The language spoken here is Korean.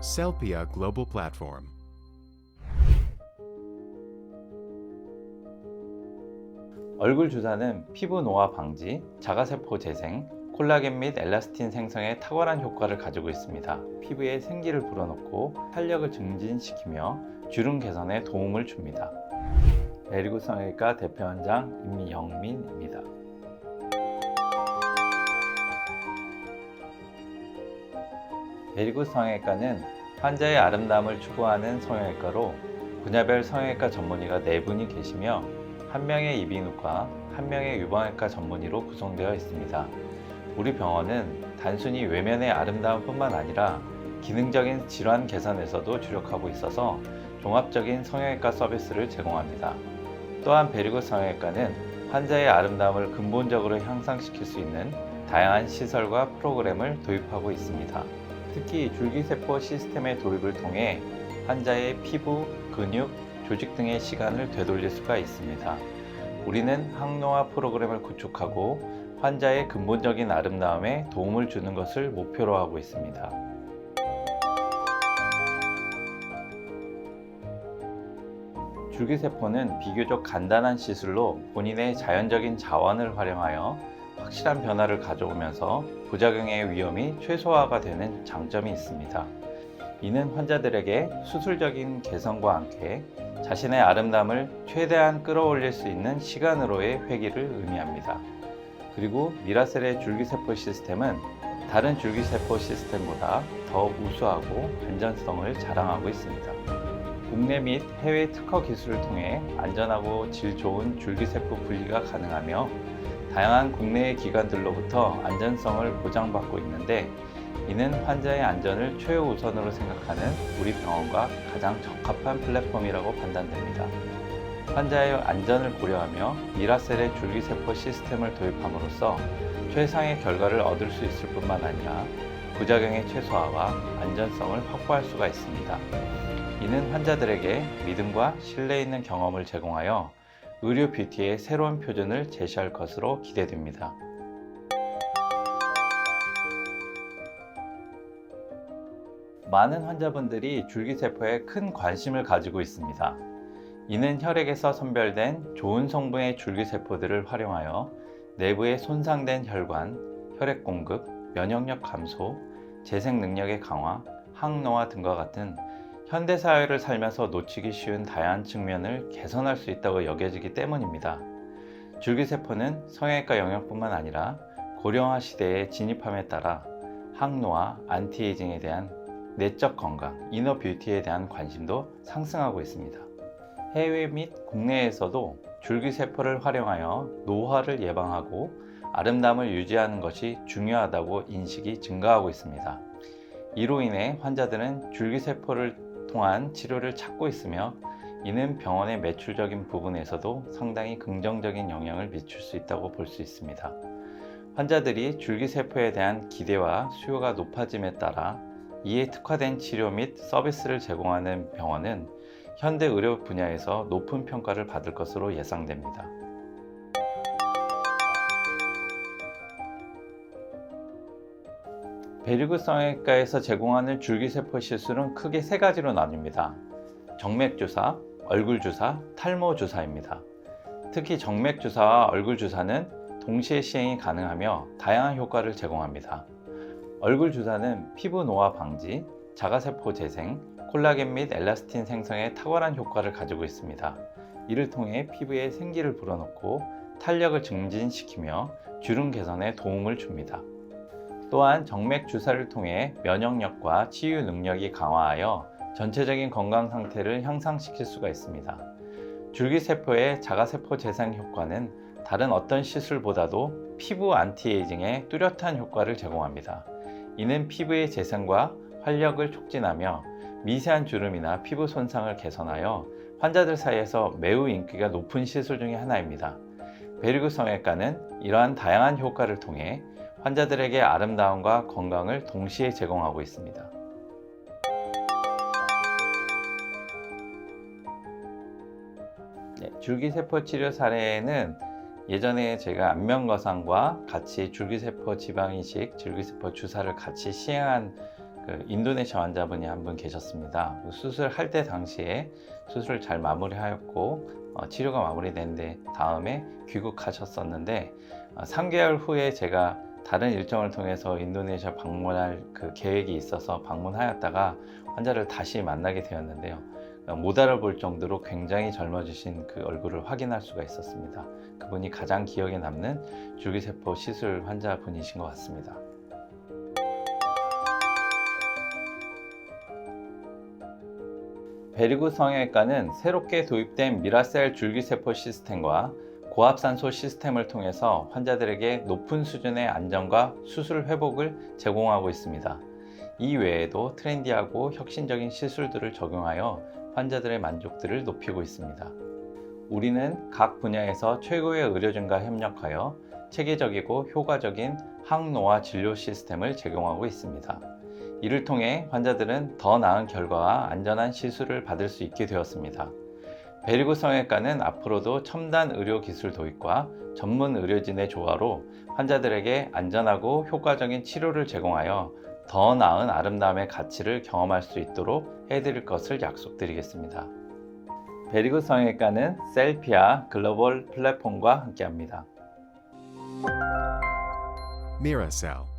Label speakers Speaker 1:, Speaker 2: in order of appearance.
Speaker 1: Celpia Global Platform.
Speaker 2: 얼굴 주사는 피부 노화 방지, 자가세포 재생, 콜라겐 및 엘라스틴 생성에 탁월한 효과를 가지고 있습니다. 피부에 생기를 불어넣고 탄력을 증진시키며 주름 개선에 도움을 줍니다. 메리구 성형외과 대표원장 임영민입니다. 메리구 성형외과는 환자의 아름다움을 추구하는 성형외과로 분야별 성형외과 전문의가 4분이 계시며 한 명의 이비인후과, 한 명의 유방외과 전문의로 구성되어 있습니다. 우리 병원은 단순히 외면의 아름다움뿐만 아니라 기능적인 질환 개선에서도 주력하고 있어서 종합적인 성형외과 서비스를 제공합니다. 또한 베리고 성형외과는 환자의 아름다움을 근본적으로 향상시킬 수 있는 다양한 시설과 프로그램을 도입하고 있습니다. 특히 줄기세포 시스템의 도입을 통해 환자의 피부, 근육, 조직 등의 시간을 되돌릴 수가 있습니다. 우리는 항노화 프로그램을 구축하고 환자의 근본적인 아름다움에 도움을 주는 것을 목표로 하고 있습니다. 줄기세포는 비교적 간단한 시술로 본인의 자연적인 자원을 활용하여 확실한 변화를 가져오면서 부작용의 위험이 최소화가 되는 장점이 있습니다. 이는 환자들에게 수술적인 개선과 함께 자신의 아름다움을 최대한 끌어올릴 수 있는 시간으로의 회귀를 의미합니다. 그리고 미라셀의 줄기세포 시스템은 다른 줄기세포 시스템보다 더 우수하고 안전성을 자랑하고 있습니다. 국내 및 해외 특허 기술을 통해 안전하고 질 좋은 줄기세포 분리가 가능하며 다양한 국내의 기관들로부터 안전성을 보장받고 있는데 이는 환자의 안전을 최우선으로 생각하는 우리 병원과 가장 적합한 플랫폼이라고 판단됩니다. 환자의 안전을 고려하며 미라셀의 줄기세포 시스템을 도입함으로써 최상의 결과를 얻을 수 있을 뿐만 아니라 부작용의 최소화와 안전성을 확보할 수가 있습니다. 이는 환자들에게 믿음과 신뢰 있는 경험을 제공하여 의료 뷰티의 새로운 표준을 제시할 것으로 기대됩니다. 많은 환자분들이 줄기세포에 큰 관심을 가지고 있습니다. 이는 혈액에서 선별된 좋은 성분의 줄기세포들을 활용하여 내부에 손상된 혈관, 혈액 공급, 면역력 감소, 재생 능력의 강화, 항노화 등과 같은 현대 사회를 살면서 놓치기 쉬운 다양한 측면을 개선할 수 있다고 여겨지기 때문입니다. 줄기세포는 성형외과 영역뿐만 아니라 고령화 시대에 진입함에 따라 항노화, 안티에이징에 대한 내적 건강, 이너 뷰티에 대한 관심도 상승하고 있습니다. 해외 및 국내에서도 줄기세포를 활용하여 노화를 예방하고 아름다움을 유지하는 것이 중요하다고 인식이 증가하고 있습니다. 이로 인해 환자들은 줄기세포를 통한 치료를 찾고 있으며 이는 병원의 매출적인 부분에서도 상당히 긍정적인 영향을 미칠 수 있다고 볼 수 있습니다. 환자들이 줄기세포에 대한 기대와 수요가 높아짐에 따라 이에 특화된 치료 및 서비스를 제공하는 병원은 현대 의료 분야에서 높은 평가를 받을 것으로 예상됩니다. 베리그 성형외과에서 제공하는 줄기세포 시술은 크게 세 가지로 나뉩니다. 정맥주사, 얼굴주사, 탈모주사입니다. 특히 정맥주사와 얼굴주사는 동시에 시행이 가능하며 다양한 효과를 제공합니다. 얼굴 주사는 피부 노화 방지, 자가세포 재생, 콜라겐 및 엘라스틴 생성에 탁월한 효과를 가지고 있습니다. 이를 통해 피부에 생기를 불어넣고 탄력을 증진시키며 주름 개선에 도움을 줍니다. 또한 정맥 주사를 통해 면역력과 치유 능력이 강화하여 전체적인 건강 상태를 향상시킬 수가 있습니다. 줄기세포의 자가세포 재생 효과는 다른 어떤 시술보다도 피부 안티에이징에 뚜렷한 효과를 제공합니다. 이는 피부의 재생과 활력을 촉진하며 미세한 주름이나 피부 손상을 개선하여 환자들 사이에서 매우 인기가 높은 시술 중의 하나입니다. 베리그 성형외과는 이러한 다양한 효과를 통해 환자들에게 아름다움과 건강을 동시에 제공하고 있습니다. 네, 줄기세포 치료 사례는 예전에 제가 안면거상과 같이 줄기세포 지방이식, 줄기세포 주사를 같이 시행한 그 인도네시아 환자분이 한 분 계셨습니다. 그 수술할 때 당시에 수술을 잘 마무리하였고 어, 치료가 마무리됐는데 다음에 귀국하셨었는데 어, 3개월 후에 제가 다른 일정을 통해서 인도네시아 방문할 그 계획이 있어서 방문하였다가 환자를 다시 만나게 되었는데요. 어, 못 알아볼 정도로 굉장히 젊어지신 그 얼굴을 확인할 수가 있었습니다. 그분이 가장 기억에 남는 줄기세포 시술 환자분이신 것 같습니다. 베리구 성형외과는 새롭게 도입된 미라셀 줄기세포 시스템과 고압산소 시스템을 통해서 환자들에게 높은 수준의 안정과 수술 회복을 제공하고 있습니다. 이 외에도 트렌디하고 혁신적인 시술들을 적용하여 환자들의 만족도를 높이고 있습니다. 우리는 각 분야에서 최고의 의료진과 협력하여 체계적이고 효과적인 항노화 진료 시스템을 제공하고 있습니다. 이를 통해 환자들은 더 나은 결과와 안전한 시술을 받을 수 있게 되었습니다. 베리고 성형외과는 앞으로도 첨단 의료 기술 도입과 전문 의료진의 조화로 환자들에게 안전하고 효과적인 치료를 제공하여 더 나은 아름다움의 가치를 경험할 수 있도록 해드릴 것을 약속드리겠습니다. 베리고 성형외과는 셀피아 글로벌 플랫폼과 함께합니다.
Speaker 1: Miracell.